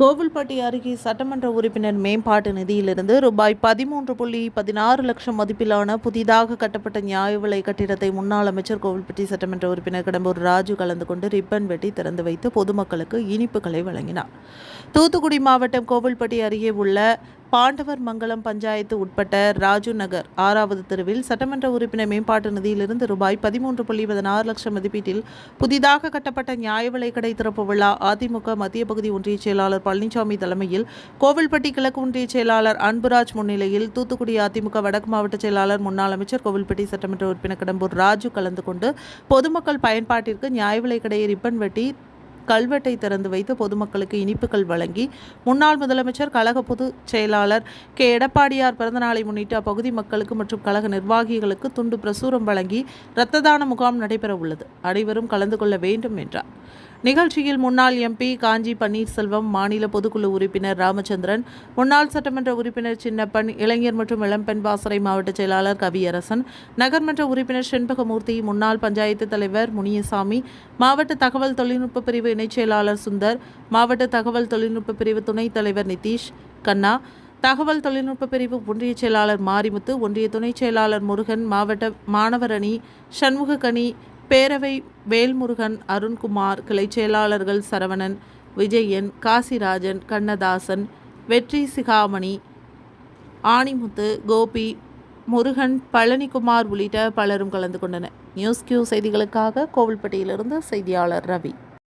கோவில்பட்டி அருகே சட்டமன்ற உறுப்பினர் மேம்பாட்டு நிதியிலிருந்து ரூபாய் பதிமூன்று புள்ளி பதினாறு லட்சம் மதிப்பிலான புதிதாக கட்டப்பட்ட நியாய விலை கட்டிடத்தை முன்னாள் அமைச்சர் கோவில்பட்டி சட்டமன்ற உறுப்பினர் கடம்பூர் ராஜு கலந்து கொண்டு ரிப்பன் வெட்டி திறந்து வைத்து பொதுமக்களுக்கு இனிப்புகளை வழங்கினார். தூத்துக்குடி மாவட்டம் கோவில்பட்டி அருகே உள்ள பாண்டவர் மங்கலம் பஞ்சாயத்து உட்பட்ட ராஜு நகர் ஆறாவது தெருவில் சட்டமன்ற உறுப்பினர் மேம்பாட்டு நிதியிலிருந்து ரூபாய் பதிமூன்று புள்ளி பதினாறு லட்சம் மதிப்பீட்டில் புதிதாக கட்டப்பட்ட நியாய விலைக்கடை கடை திறப்பு விழா அதிமுக மத்திய பகுதி ஒன்றிய செயலாளர் பழனிசாமி தலைமையில் கோவில்பட்டி கிழக்கு ஒன்றிய செயலாளர் அன்புராஜ் முன்னிலையில் தூத்துக்குடி அதிமுக வடக்கு மாவட்ட செயலாளர் முன்னாள் அமைச்சர் கோவில்பட்டி சட்டமன்ற உறுப்பினர் கடம்பூர் ராஜு கலந்து கொண்டு பொதுமக்கள் பயன்பாட்டிற்கு நியாய விலைக்கடையை கடையை ரிப்பன் வெட்டி கல்வெட்டை திறந்து வைத்து பொதுமக்களுக்கு இனிப்புகள் வழங்கி முன்னாள் முதலமைச்சர் கழக பொதுச் செயலாளர் கே. எடப்பாடியார் பிறந்தநாளை முன்னிட்டு அப்பகுதி மக்களுக்கு மற்றும் கழக நிர்வாகிகளுக்கு துண்டு பிரசுரம் வழங்கி இரத்த தான முகாம் நடைபெற உள்ளது அனைவரும் கலந்து கொள்ள வேண்டும் என்றார். நிகழ்ச்சியில் முன்னாள் எம்பி காஞ்சி பன்னீர்செல்வம் மாநில பொதுக்குழு உறுப்பினர் ராமச்சந்திரன் முன்னாள் சட்டமன்ற உறுப்பினர் சின்னப்பன் இளைஞர் மற்றும் இளம்பெண் பாசறை மாவட்ட செயலாளர் கவியரசன் நகர்மன்ற உறுப்பினர் செண்பகமூர்த்தி முன்னாள் பஞ்சாயத்து தலைவர் முனியசாமி மாவட்ட தகவல் தொழில்நுட்ப பிரிவு இணைச் செயலாளர் சுந்தர் மாவட்ட தகவல் தொழில்நுட்ப பிரிவு துணைத் தலைவர் நிதிஷ் கண்ணா தகவல் தொழில்நுட்ப பிரிவு ஒன்றிய செயலாளர் மாரிமுத்து ஒன்றிய துணைச் செயலாளர் முருகன் மாவட்ட மாணவர் அணி சண்முகக்கணி பேரவை வேல்முருகன் அருண்குமார் கிளை செயலாளர்கள் சரவணன் விஜயன் காசிராஜன் கண்ணதாசன் வெற்றி சிகாமணி ஆணிமுத்து கோபி முருகன் பழனிக்குமார் உள்ளிட்ட பலரும் கலந்து கொண்டனர். நியூஸ் கியூ செய்திகளுக்காக கோவில்பட்டியிலிருந்து செய்தியாளர் ரவி.